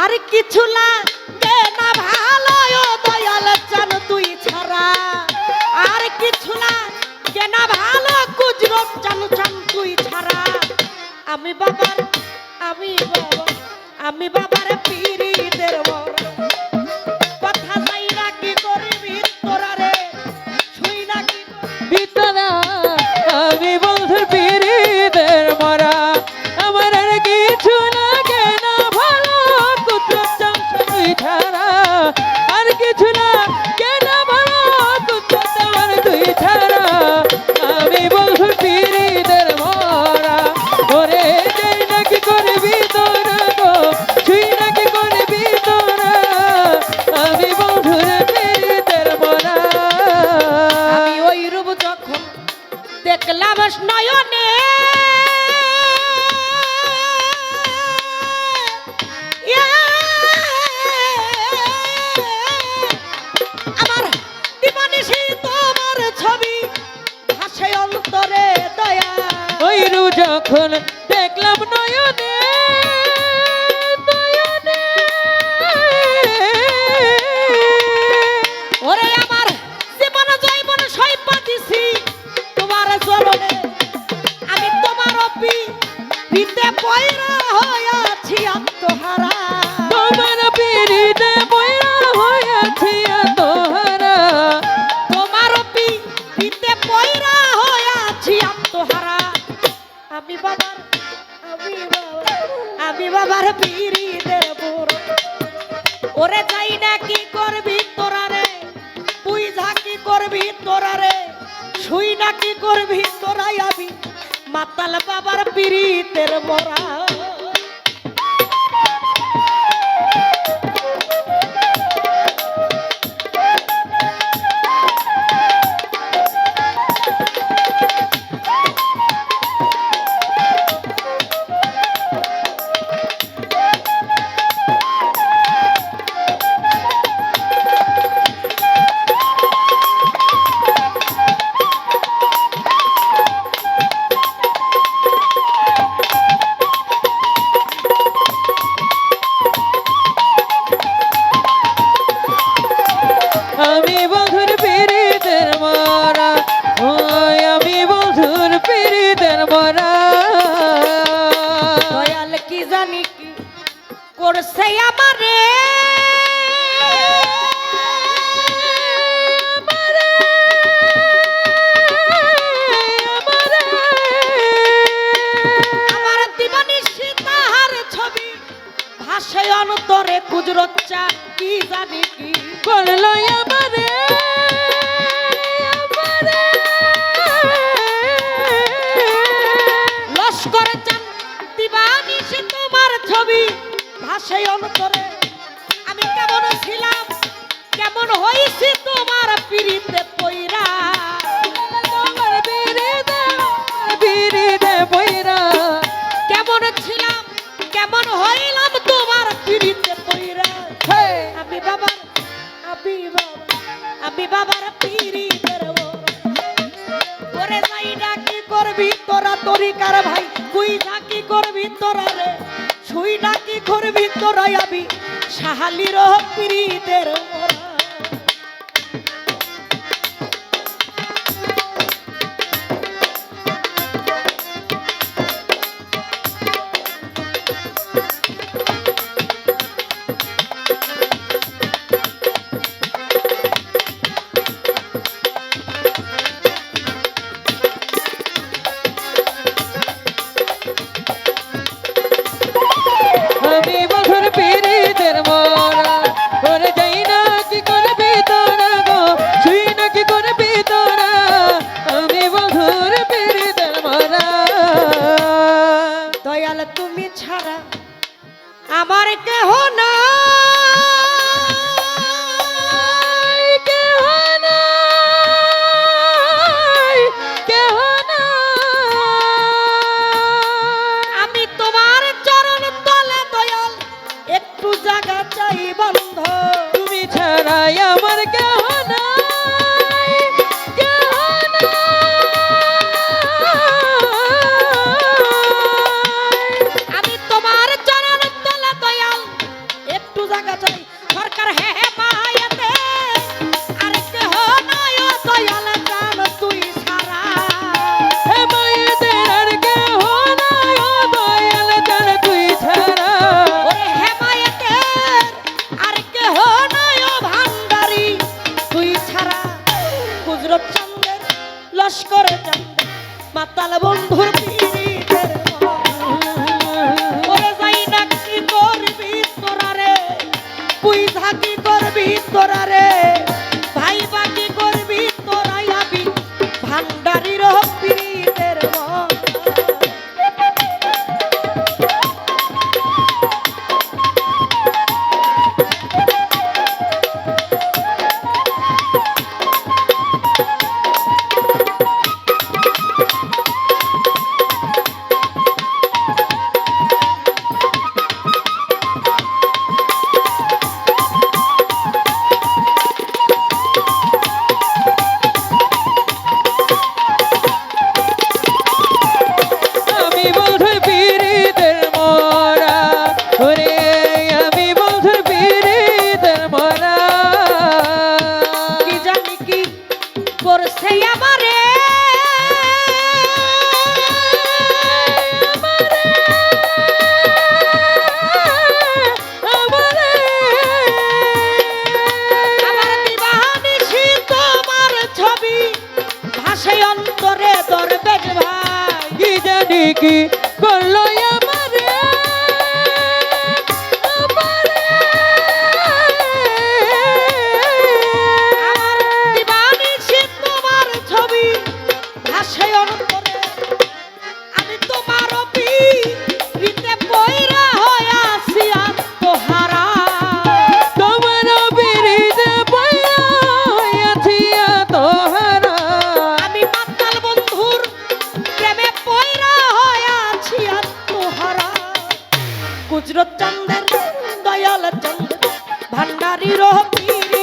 আর কিছু লাগে না ভালো দয়াল চান তুই ছাড়া। আর কিছু লাগে না ভালো গুজরত চান চান তুই ছাড়া। আমি বাবার, আমি বাবা আমি বাবার পিড়ি মরা ছবি হাসে অন্তরে দয়া। ওই রু যখন দেখলাম নয়নে নয়নে। ওরে আমার জীবন জৈবন সৈপা দিছি তোমার চরণে। আমি তোমার অপি পিতে পয়রা আমি বাবার পিড়ি দেব ওরে যাই না কি করবি তোরা রে? তুই ঝাঁকি করবি তোরা রে? শুই না কি করবি তোরাই আমি। মাতাল বাবার পিড়িতের মরা। করছে আমারে। ছবি ভাষে অন্তরে কুজরত কি জানি কি করল অন্তরে আমি কেমন ছিলাম? কেমন হইছি তোমার পিড়িতে পইরা? তোমার বিরিদে বইরা কেমন ছিলাম? কেমন হইলাম তোমার পিড়িতে পইরা? আমি বাবার আমি বাবা আমি বাবার পিড়িতের ওরে যাই না কি করবি তোরা তরিকার ভাই? তুই না কি করবি তোরা রে? শুই নাকি ঘর ভিতর তোরাই আমি সাহালির পিড়িতের মোরা পড়ছে আমারে। ভাষায় অন্তরে দরবেশ ভাই। কি জানি কি করল গুজরত চন্দের দয়াল চন্দ্র ভান্ডারীর পীরিদের